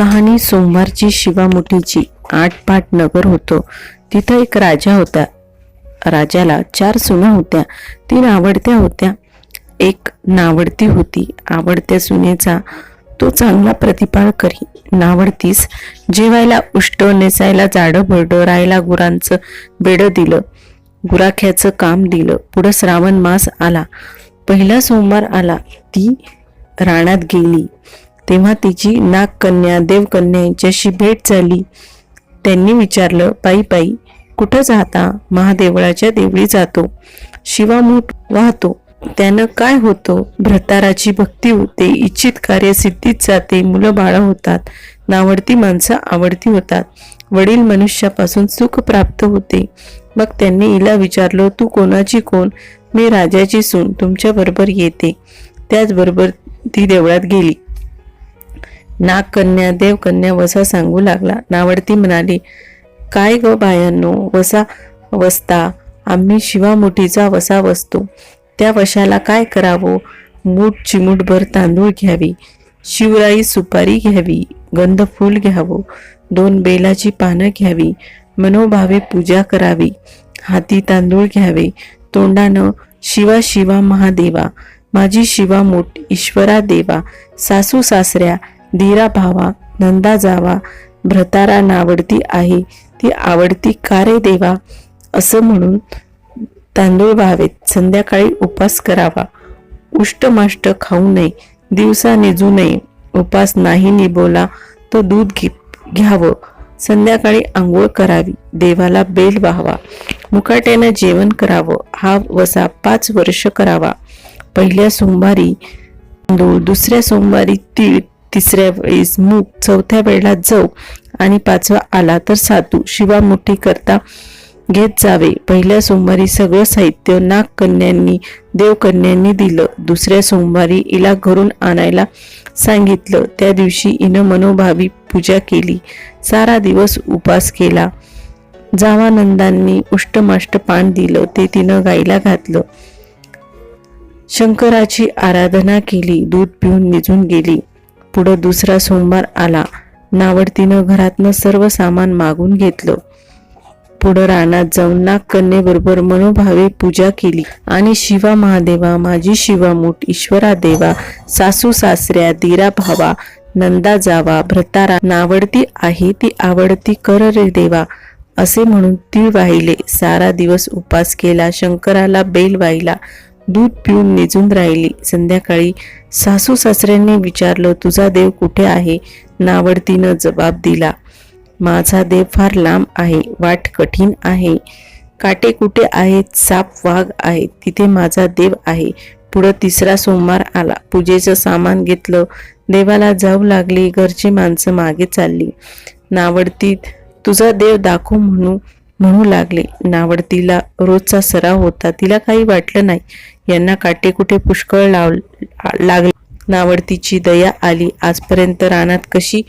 कहाणी सोमवारची शिवामुठीची आठपाट नगर होतो. तिथं एक राजा होता. राजाला चार सुना होत्या. तीन आवडत्या होत्या. एक नावडती होती. आवडत्या सुनेचा तो चांगला प्रतिपाळ करी. नावडतीस जेवायला उष्ट नेसायला जाडं भरडं राहायला गुरांचं बेडं दिलं. गुराख्याचं काम दिलं. पुढं श्रावण मास आला. पहिला सोमवार आला. ती रानात गेली. तेव्हा तिची नागकन्या देवकन्या यांच्याशी भेट झाली त्यांनी विचारलं पायी पायी कुठं जाता? महादेवळाच्या देवळी जातो. शिवामूठ वाहतो. त्यानं काय होतं? भ्रताराची भक्ती होते इच्छित कार्य सिद्धीत जाते मुलं बाळ होतात नावडती माणसं आवडती होतात. वडील मनुष्यापासून सुख प्राप्त होते. मग त्यांनी हिला विचारलं तू कोणाची कोण? मी राजाची सून तुमच्या बरोबर येते. त्याचबरोबर ती देवळात गेली. नागकन्या देवकन्या वसा सांगू लागला. नावडती म्हणाली काय ग बायांनो वसा वसता? आम्ही शिवामुठीचा वसा वसतो. त्या वशाला काय करावं? मूठ चिमूटभर तांदूळ घ्यावी. शिवराई सुपारी घ्यावी गंधफूल घ्यावं. दोन बेलाची पानं घ्यावी. मनोभावे पूजा करावी. हाती तांदूळ घ्यावे. तोंडानं शिवा शिवा महादेवा. माझी शिवा मोठ ईश्वरा देवा. सासू सासऱ्या धीरा भावा नंदा जावा भ्रतारा नावडती आहे. ती आवडती कारे देवा? असं म्हणून तांदूळ व्हावेत. संध्याकाळी उपास करावा. उष्टमाष्ट खाऊ नये. दिवसा निजू नये. उपास नाही निबोला तर दूध घे घ्यावं. संध्याकाळी आंघोळ करावी. देवाला बेल व्हावा. मुकाट्यानं जेवण करावं. हा वसा पाच वर्ष करावा. पहिल्या सोमवारी तांदूळ दुसऱ्या सोमवारी तीळ तिसऱ्या वेळेस मूग चौथ्या वेळेला जव आणि पाचवा आला तर सातू शिवा मोठी करता घेत जावे. पहिल्या सोमवारी सगळं साहित्य नागकन्यांनी देवकन्यांनी दिलं. दुसऱ्या सोमवारी इला घरून आणायला सांगितलं. त्या दिवशी इनं मनोभावी पूजा केली. सारा दिवस उपास केला. जावानंदांनी उष्टमाष्ट पान दिलं. ते तिनं गाईला घातलं. शंकराची आराधना केली. दूध पिऊन निजून गेली. पुढं दुसरा सोमवार आला. नावडतीनं घरातनं सर्व सामान मागून घेतलं. पुढं रानात जाऊन नागकन्येबरोबर मनोभावे पूजा केली. आणि शिवा महादेवा माझी शिवा मूठ ईश्वरा देवा सासू सासऱ्या दिरा भावा नंदा जावा भ्रतारा नावडती आहे ती आवडती कर रे देवा असे म्हणून तीळ वाहिले. सारा दिवस उपास केला शंकराला बेल वाहिला. दूध पिऊन निजून राहिली. संध्याकाळी सासू सासऱ्यांनी विचारलं तुझा देव कुठे आहे? नावडतीनं जबाब दिला माझा देव फार लांब आहे वाट कठीण आहे. काटे कुठे आहेत? साप वाघ आहे. तिथे माझा देव आहे. पुढं तिसरा सोमवार आला. पूजेचं सामान घेतलं. देवाला जाऊ लागली. घरची माणसं मागे चालली. नावडतीत तुझा देव दाखव म्हणू. म्हणू लागले नावडतीला रोजचा सराव होता तिला काही वाटलं नाही. यांना काटे कुठे पुष्कळ लाव लागले. नावडतीची दया आली. आजपर्यंत रानात कशी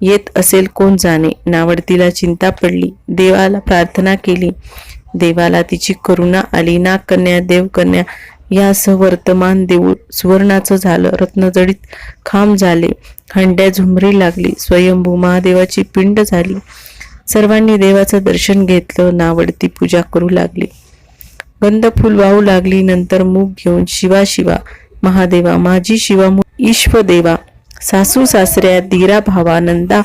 येत असेल कोण जाणे. नावडतीला चिंता पडली. देवाला प्रार्थना केली. देवाला तिची करुणा आली. नागकन्या देवकन्या यासह वर्तमान देऊळ सुवर्णाचं झालं. रत्नजडीत खांब झाले. हंड्या झुमरी लागली. स्वयंभू महादेवाची पिंड झाली. सर्वांनी देवाचं दर्शन घेतलं नावडती पूजा करू लागली. गंध फुल वाहू लागली नंतर मूग घेऊन शिवा शिवा महादेवा माझी शिवा ईश्व देवा सासू सासऱ्या धीरा भावा नंदा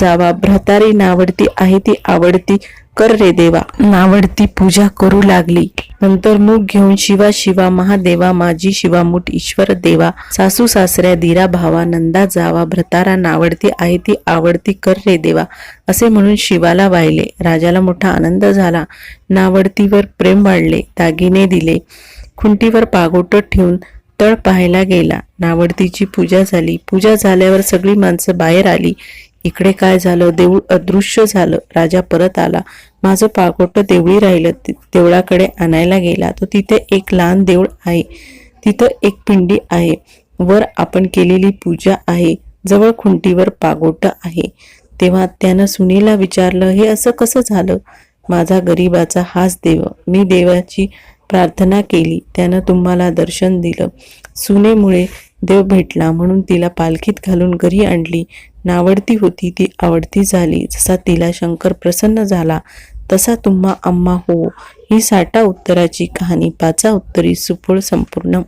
जावा. भ्रतारी नावडती आहे ती आवडती. कर रे देवा. नावडती पूजा करू लागली. नंतर मूग घेऊन शिवा शिवा महादेवा माझी शिवा मुठ ईश्वर देवा सासू सासऱ्या दिरा भावा नंदा जावा भ्रतारा नावडती आहे ती आवडती. कर रे देवा. असे म्हणून शिवाला वाहिले. राजाला मोठा आनंद झाला. नावडतीवर प्रेम वाढले. दागिने दिले. खुंटीवर पागोट ठेवून तळ पाहायला गेला. नावडतीची पूजा झाली. पूजा झाल्यावर सगळी माणसं बाहेर आली. इकडे काय झालं? देऊळ अदृश्य झालं. राजा परत आला. माझं पाकोट देवळी राहिलं. देवळाकडे आणायला गेला. तो तिथे एक लहान देऊळ आहे. तिथं एक पिंडी आहे. वर आपण केलेली पूजा आहे. जवळ खुंटीवर पागोट आहे. तेव्हा त्यानं सुनीला विचारलं हे असं कसं झालं? माझा गरीबाचा हाच देव. मी देवाची प्रार्थना केली. त्यानं तुम्हाला दर्शन दिलं. सुनेमुळे देव भेटला म्हणून तिला पालखीत घालून घरी आणली. नावडती होती ती आवडती झाली. जसा तिला शंकर प्रसन्न झाला तसा तुम्हा अम्मा हो. ही साठा उत्तराची कहाणी पाचा उत्तरी सुफळ संपूर्ण.